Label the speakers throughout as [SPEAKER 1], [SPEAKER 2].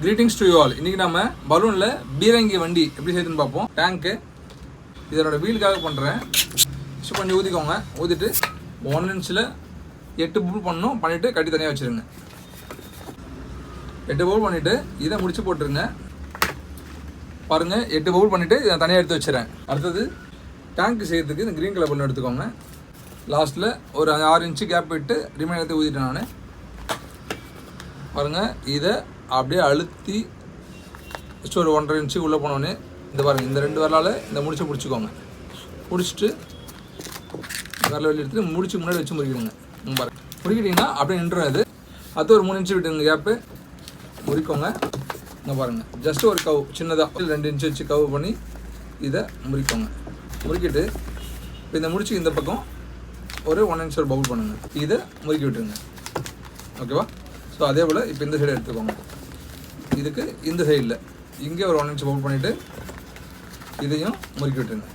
[SPEAKER 1] Greetings to you all இன்னைக்கு நம்ம பலூனில் பீரங்கி வண்டி எப்படி செய்யுதுன்னு பார்ப்போம். டேங்க்கு இதனோட வீலுக்காக பண்ணுறேன் ஸோ கொஞ்சம் ஊதிக்கோங்க ஊதிட்டு ஒன் இன்ச்சில் எட்டு பவுல் பண்ணணும். பண்ணிவிட்டு கட்டி தனியாக வச்சுருங்க. எட்டு பவுல் பண்ணிவிட்டு இதை முடிச்சு போட்டுருங்க. பாருங்கள் எட்டு பவுல் பண்ணிவிட்டு இதை தனியாக எடுத்து வச்சுறேன். அடுத்தது டேங்க் செய்கிறதுக்கு இந்த க்ரீன் கலர் பலூன் எடுத்துக்கோங்க. லாஸ்ட்டில் ஒரு ஆறு இன்ச்சு கேப் விட்டு ரிமைனத்தை எடுத்து நான். பாருங்கள் இதை அப்படியே அழுத்தி ஜஸ்ட் ஒரு ஒன்றரை இன்ச்சு உள்ளே போனோடனே இந்த பாருங்கள் இந்த ரெண்டு வரலால் இந்த முடிச்சு பிடிச்சிக்கோங்க பிடிச்சிட்டு வரல வெளியே எடுத்துட்டு முடிச்சு முன்னாடி வச்சு முறிக்கிடுங்க இங்க பாருங்க. முறிக்கிட்டிங்கன்னா அப்படியே நின்றுடும் இது. அடுத்து ஒரு மூணு இன்ச்சு விட்டுங்க கேப்பு முறிக்கோங்க. இங்கே பாருங்கள் ஜஸ்ட் ஒரு கவு சின்னதாக ரெண்டு இன்ச்சு வச்சு கவு பண்ணி இதை முறிக்கோங்க. முறுக்கிட்டு இப்போ இந்த முடிச்சு இந்த பக்கம் ஒரு ஒன் இன்ச் ஒரு பவுல் பண்ணுங்கள் இதை முறுக்கி விட்டுருங்க. ஓகேவா ஸோ அதே போல் இப்போ இந்த சைடு எடுத்துக்கோங்க. இதுக்கு இந்த சைடில் இங்கே ஒரு ஒன் இன்ச் பவுல் பண்ணிவிட்டு இதையும் முறுக்கி விட்டுருங்க.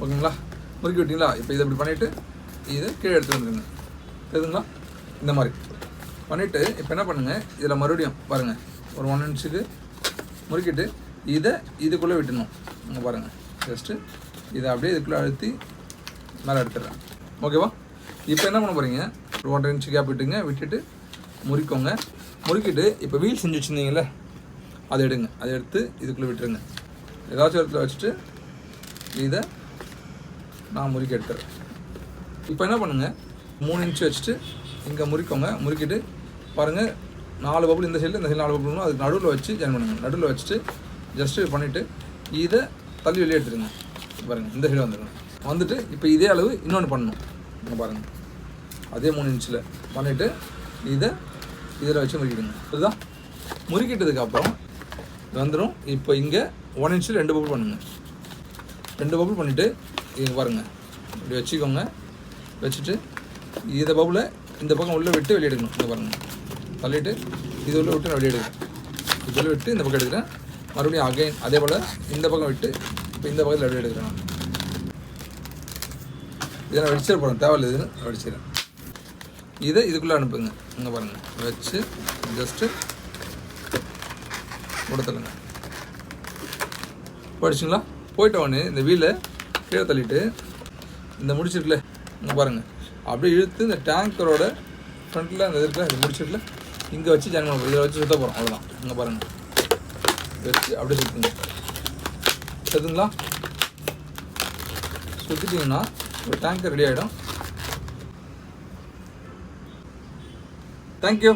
[SPEAKER 1] ஓகேங்களா? முறுக்கி விட்டீங்களா? இப்போ இதை இப்படி பண்ணிவிட்டு இதை கீழே எடுத்து வந்துருங்க. தெரியுதுங்களா? இந்த மாதிரி. பண்ணிவிட்டு இப்போ என்ன பண்ணுங்கள் இதில் மறுபடியும் பாருங்கள் ஒரு ஒன் இன்ச்சுக்கு முறுக்கிட்டு இதை இதுக்குள்ளே விட்டுணும் இங்கே பாருங்கள் ஜஸ்ட்டு இதை அப்படியே இதுக்குள்ளே அழுத்தி மேலே எடுத்துடுறேன். ஓகேவா? இப்போ என்ன பண்ண போகிறீங்க ஒரு ஒன்றரை இன்ச்சு கேப் விட்டுங்க. விட்டுட்டு முறிக்கோங்க. முறுக்கிட்டு இப்போ வீல் செஞ்சு வச்சுருந்தீங்களே அதை எடுங்க. அதை எடுத்து இதுக்குள்ளே விட்டுருங்க. ஏதாச்சும் இடத்துல வச்சுட்டு இதை நான் முறுக்கி எடுத்துறேன். இப்போ என்ன பண்ணுங்கள் மூணு இன்ச்சு வச்சுட்டு இங்கே முறிக்கோங்க. முறுக்கிட்டு பாருங்கள் நாலு பபுள் இந்த சைடில் இந்த சைடு நாலு பபுள் அதுக்கு நடுவில் வச்சு ஜாயின் பண்ணுங்கள் நடுவில் வச்சுட்டு ஜஸ்ட்டு பண்ணிவிட்டு இதை தள்ளி வெளியே எடுத்துருங்க. பாருங்கள் இந்த சைடு வந்துடுங்க வந்துட்டு இப்போ இதே அளவு இன்னொன்று பண்ணணும். இங்கே பாருங்கள் அதே மூணு இன்ச்சில் பண்ணிவிட்டு இதை இதில் வச்சு முறுக்கிடுங்க. அதுதான் முறுக்கிட்டதுக்கப்புறம் வந்துடும் இப்போ இங்கே ஒன் இன்ச்சு ரெண்டு பப்புள் பண்ணுங்கள் ரெண்டு பப்புள் பண்ணிவிட்டு இங்கே பாருங்கள் இப்படி வச்சுக்கோங்க. வச்சுட்டு இதை பப்புளை இந்த பக்கம் உள்ளே விட்டு வெளியே எடுக்கணும். இங்கே பாருங்கள் தள்ளிட்டு இது உள்ளே விட்டு நான் வெளியே எடுக்கிறேன். இது உள்ள விட்டு இந்த பக்கம் எடுக்கிறேன். மறுபடியும் அகைன் அதே போல் இந்த பக்கம் விட்டு இப்போ இந்த பக்கத்தில் வெளியே எடுக்கிறேன் இதை நான் வெடிச்சிட போகிறேன் தேவையில்லை இதுன்னு வெடிச்சிடறேன். இதை இதுக்குள்ளே அனுப்புங்க. இங்கே பாருங்கள் வச்சு ஜஸ்ட்டு கொடுத்துருங்க. போயிடுச்சுங்களா போயிட்ட உடனே இந்த வீலை கீழே தள்ளிட்டு இந்த முடிச்சிருக்குல இங்கே பாருங்கள் அப்படியே இழுத்து இந்த டேங்கரோட ஃப்ரண்ட்டில் அந்த இருக்குல்ல அது முடிச்சிருக்குல இங்கே வச்சு ஜாயின் பண்ண இதில் வச்சு சுத்த போகிறோம் அவ்வளோதான் இங்கே பாருங்கள் வச்சு அப்படியே சுற்றுங்க சரிங்களா சுற்றிட்டிங்கன்னா ஒரு டேங்கர் ரெடி ஆகிடும் தேங்க்யூ